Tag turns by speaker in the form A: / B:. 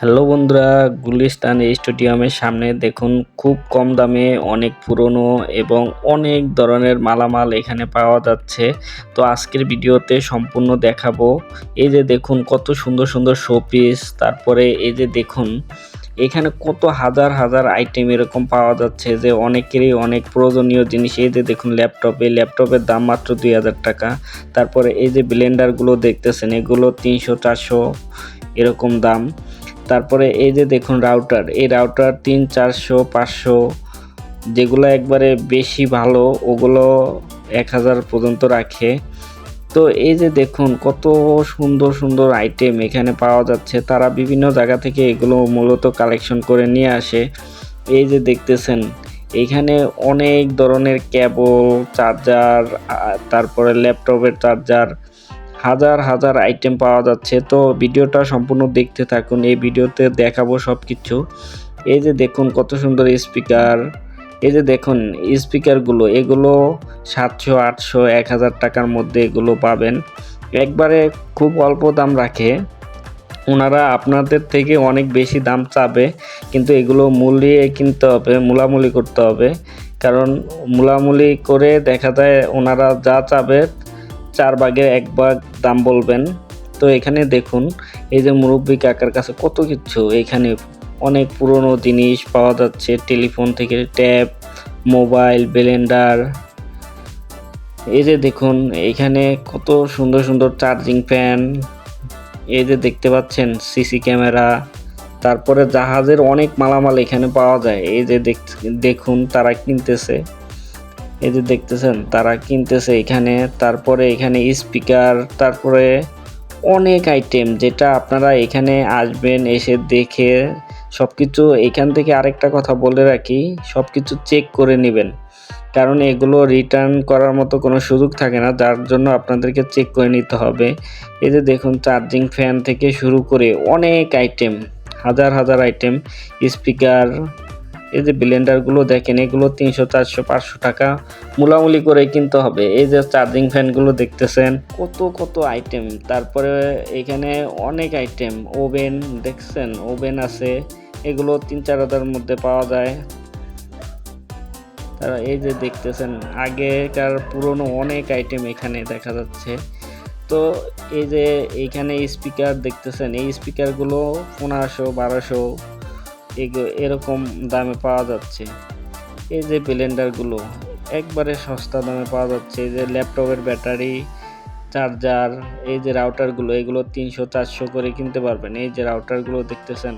A: Hello বন্ধুরা, গুলিস্তান স্টেডিয়ামের সামনে দেখুন, খুব কম দামে অনেক পুরনো এবং অনেক ধরনের মালামাল এখানে পাওয়া যাচ্ছে। তো আজকের ভিডিওতে সম্পূর্ণ দেখাবো। এই যে দেখুন, কত সুন্দর সুন্দর শোপিস তারপরে এই যে দেখুন, এখানে কত হাজার হাজার আইটেম এরকম পাওয়া যাচ্ছে যে অনেকেরই অনেক প্রয়োজনীয় জিনিস। এই যে দেখুন ল্যাপটপে ল্যাপটপের দাম মাত্র দুই হাজার টাকা। তারপরে এই যে ব্লেন্ডারগুলো দেখতেছেন, এগুলো তিনশো, চারশো এরকম দাম। তারপরে এই যে দেখুন রাউটার এই রাউটার তিন, চারশো, পাঁচশো, যেগুলো একবারে বেশি ভালো, ওগুলো এক হাজার পর্যন্ত রাখে। তো এই যে দেখুন কত সুন্দর সুন্দর আইটেম এখানে পাওয়া যাচ্ছে। তারা বিভিন্ন জায়গা থেকে এগুলো মূলত কালেকশন করে নিয়ে আসে। এই যে দেখতেছেন, এখানে অনেক ধরনের কেবল চার্জার তারপরে ল্যাপটপের চার্জার হাজার হাজার আইটেম পাওয়া যাচ্ছে। তো ভিডিওটা সম্পূর্ণ দেখতে থাকুন, এই ভিডিওতে দেখাবো সব কিছু এই যে দেখুন কত সুন্দর স্পিকার এই যে দেখুন স্পিকারগুলো এগুলো সাতশো, আটশো, এক হাজার টাকার মধ্যে এগুলো পাবেন। একবারে খুব অল্প দাম রাখে। ওনারা আপনাদের থেকে অনেক বেশি দাম চাবে, কিন্তু এগুলো মূল্যে কিনতে হবে, মূলামূলি করতে হবে। কারণ মূলামূলি করে দেখা যায় ওনারা যা চাবে চার ভাগের এক ভাগ দাম বলবেন। তো এখানে দেখুন, এই যে মুরব্বী কাকার কাছে কত কিছু। এখানে অনেক পুরনো জিনিস পাওয়া যাচ্ছে, টেলিফোন থেকে ট্যাব, মোবাইল, ব্লেন্ডার। এই যে দেখুন, এখানে কত সুন্দর সুন্দর চার্জিং ফ্যান। এই যে দেখতে পাচ্ছেন, সিসি ক্যামেরা। তারপরে জাহাজের অনেক মালামাল এখানে পাওয়া যায়। এই যে দেখুন, তারা কিনতেছে। এই যে দেখতেছেন, তারা কিনতেছে এখানে, তারপরে এখানে স্পিকার তারপরে অনেক আইটেম যেটা আপনারা এখানে আসবেন এসে দেখে সব কিছু এখান থেকে আরেকটা কথা বলে রাখি সব কিছু চেক করে নেবেন। কারণ এগুলো রিটার্ন করার মতো কোনো সুযোগ থাকে না, যার জন্য আপনাদেরকে চেক করে নিতে হবে। এই যে দেখুন চার্জিং ফ্যান থেকে শুরু করে অনেক আইটেম হাজার হাজার আইটেম স্পিকার এই যে ব্লেন্ডারগুলো দেখেন, এগুলো তিনশো, চারশো, পাঁচশো টাকা। মূলামূলি করে কিনতে হবে। এই যে চার্জিং ফ্যানগুলো দেখতেছেন, কত কত আইটেম তারপরে এখানে অনেক আইটেম ওভেন দেখছেন? ওভেন আছে। এগুলো তিন, চার হাজার মধ্যে পাওয়া যায়। তারা এই যে দেখতেছেন, আগেকার পুরনো অনেক আইটেম এখানে দেখা যাচ্ছে। তো এই যে এইখানে স্পিকার দেখতেছেন, এই স্পিকারগুলো পনেরোশো, বারোশো এরকম দামে পাওয়া যাচ্ছে। এই যে ব্লেন্ডারগুলো একবারে সস্তা দামে পাওয়া যাচ্ছে। এই যে ল্যাপটপের ব্যাটারি চার্জার এই যে রাউটারগুলো এগুলো তিনশো, চারশো করে কিনতে পারবেন। এই যে রাউটারগুলো দেখতেছেন